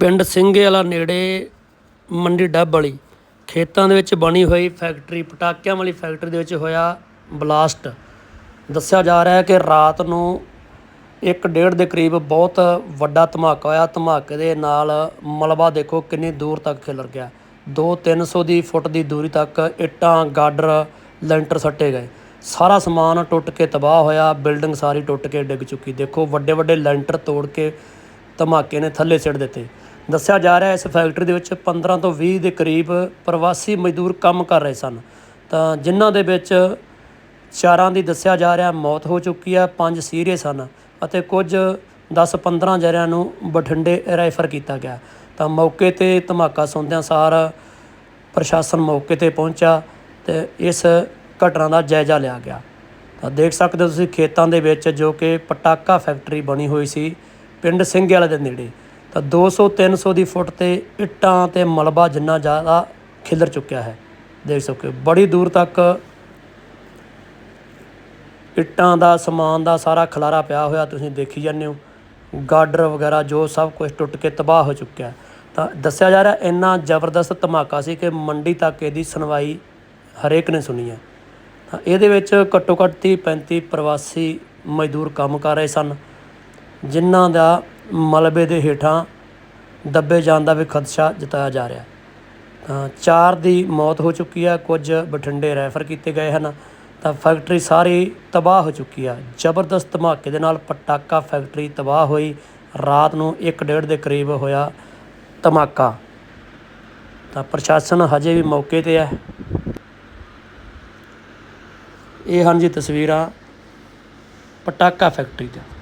ਪਿੰਡ ਸਿੰਘੇ ਵਾਲਾ ਨੇੜੇ ਮੰਡੀ ਡੱਬ ਵਾਲੀ, ਖੇਤਾਂ ਦੇ ਵਿੱਚ ਬਣੀ ਹੋਈ ਫੈਕਟਰੀ, ਪਟਾਕਿਆਂ ਵਾਲੀ ਫੈਕਟਰੀ ਦੇ ਵਿੱਚ ਹੋਇਆ ਬਲਾਸਟ। ਦੱਸਿਆ ਜਾ ਰਿਹਾ ਹੈ ਕਿ ਰਾਤ ਨੂੰ 1:30 ਦੇ ਕਰੀਬ ਬਹੁਤ ਵੱਡਾ ਧਮਾਕਾ ਹੋਇਆ। ਧਮਾਕੇ ਦੇ ਨਾਲ ਮਲਬਾ ਦੇਖੋ ਕਿੰਨੀ ਦੂਰ ਤੱਕ ਖਿਲਰ ਗਿਆ। 2-300 ਦੀ ਫੁੱਟ ਦੀ ਦੂਰੀ ਤੱਕ ਇੱਟਾਂ, ਗਾਡਰ, ਲੈਂਟਰ ਸੱਟੇ ਗਏ। ਸਾਰਾ ਸਮਾਨ ਟੁੱਟ ਕੇ ਤਬਾਹ ਹੋਇਆ। ਬਿਲਡਿੰਗ ਸਾਰੀ ਟੁੱਟ ਕੇ ਡਿੱਗ ਚੁੱਕੀ। ਦੇਖੋ ਵੱਡੇ ਵੱਡੇ ਲੈਂਟਰ ਤੋੜ ਕੇ ਧਮਾਕੇ ਨੇ ਥੱਲੇ ਸਿੱਟ ਦਿੱਤੇ। ਦੱਸਿਆ ਜਾ ਰਿਹਾ ਇਸ ਫੈਕਟਰੀ ਦੇ ਵਿੱਚ 15 ਤੋਂ 20 ਦੇ ਕਰੀਬ ਪ੍ਰਵਾਸੀ ਮਜ਼ਦੂਰ ਕੰਮ ਕਰ ਰਹੇ ਸਨ। ਤਾਂ ਜਿਨ੍ਹਾਂ ਦੇ ਵਿੱਚ ਚਾਰਾਂ ਦੀ ਦੱਸਿਆ ਜਾ ਰਿਹਾ ਮੌਤ ਹੋ ਚੁੱਕੀ ਹੈ, ਪੰਜ ਸੀਰੀਅਸ ਹਨ ਅਤੇ ਕੁਝ 10-15 ਜਰਿਆਂ ਨੂੰ ਬਠਿੰਡੇ ਰੈਫਰ ਕੀਤਾ ਗਿਆ। ਤਾਂ ਮੌਕੇ ਤੇ ਧਮਾਕਾ ਸੁਣਦਿਆਂ ਸਾਰ ਪ੍ਰਸ਼ਾਸਨ ਮੌਕੇ ਤੇ ਪਹੁੰਚਾ ਤੇ ਇਸ ਘਟਨਾ ਦਾ ਜਾਇਜ਼ਾ ਲਿਆ ਗਿਆ। ਤਾਂ ਦੇਖ ਸਕਦੇ ਹੋ ਤੁਸੀਂ ਖੇਤਾਂ ਦੇ ਵਿੱਚ ਜੋ ਕਿ ਪਟਾਕਾ ਫੈਕਟਰੀ ਬਣੀ ਹੋਈ ਸੀ, ਪਿੰਡ ਸਿੰਘੇ ਵਾਲੇ ਦੇ ਨੇੜੇ। ਤਾਂ 200-300 ਦੀ ਫੁੱਟ ਤੇ ਇੱਟਾਂ ਤੇ ਮਲਬਾ ਜਿੰਨਾ ਜ਼ਿਆਦਾ ਖਿਲਰ ਚੁੱਕਿਆ ਹੈ। ਦੇਖ ਸਕਦੇ ਬੜੀ ਦੂਰ ਤੱਕ ਇੱਟਾਂ ਦਾ, ਸਮਾਨ ਦਾ ਸਾਰਾ ਖਲਾਰਾ ਪਿਆ ਹੋਇਆ, ਤੁਸੀਂ ਦੇਖੀ ਜਾਂਦੇ ਹੋ। ਗਾਡਰ ਵਗੈਰਾ ਜੋ ਸਭ ਕੁਝ ਟੁੱਟ ਕੇ ਤਬਾਹ ਹੋ ਚੁੱਕਿਆ ਤਾਂ ਦੱਸਿਆ ਜਾ ਰਿਹਾ, ਇੰਨਾ ਜ਼ਬਰਦਸਤ ਧਮਾਕਾ ਸੀ ਕਿ ਮੰਡੀ ਤੱਕ ਇਹਦੀ ਸੁਣਵਾਈ ਹਰੇਕ ਨੇ ਸੁਣੀ ਹੈ। ਤਾਂ ਇਹਦੇ ਵਿੱਚ ਘੱਟੋ ਘੱਟ 30 35 ਪ੍ਰਵਾਸੀ ਮਜ਼ਦੂਰ ਕੰਮ ਕਰ ਰਹੇ ਸਨ, ਜਿਨ੍ਹਾਂ ਦਾ ਮਲਬੇ ਦੇ ਹੇਠਾਂ ਦੱਬੇ ਜਾਣ ਦਾ ਵੀ ਖਦਸ਼ਾ ਜਤਾਇਆ ਜਾ ਰਿਹਾ। ਤਾਂ ਚਾਰ ਦੀ ਮੌਤ ਹੋ ਚੁੱਕੀ ਆ, ਕੁਝ ਬਠਿੰਡੇ ਰੈਫਰ ਕੀਤੇ ਗਏ ਹਨ। ਤਾਂ ਫੈਕਟਰੀ ਸਾਰੀ ਤਬਾਹ ਹੋ ਚੁੱਕੀ ਆ। ਜ਼ਬਰਦਸਤ ਧਮਾਕੇ ਦੇ ਨਾਲ ਪਟਾਕਾ ਫੈਕਟਰੀ ਤਬਾਹ ਹੋਈ। ਰਾਤ ਨੂੰ 1:30 ਦੇ ਕਰੀਬ ਹੋਇਆ ਧਮਾਕਾ। ਤਾਂ ਪ੍ਰਸ਼ਾਸਨ ਹਜੇ ਵੀ ਮੌਕੇ ਤੇ ਹੈ। ਇਹ ਹਨ ਜੀ ਤਸਵੀਰਾਂ ਪਟਾਕਾ ਫੈਕਟਰੀ ਦੀਆਂ।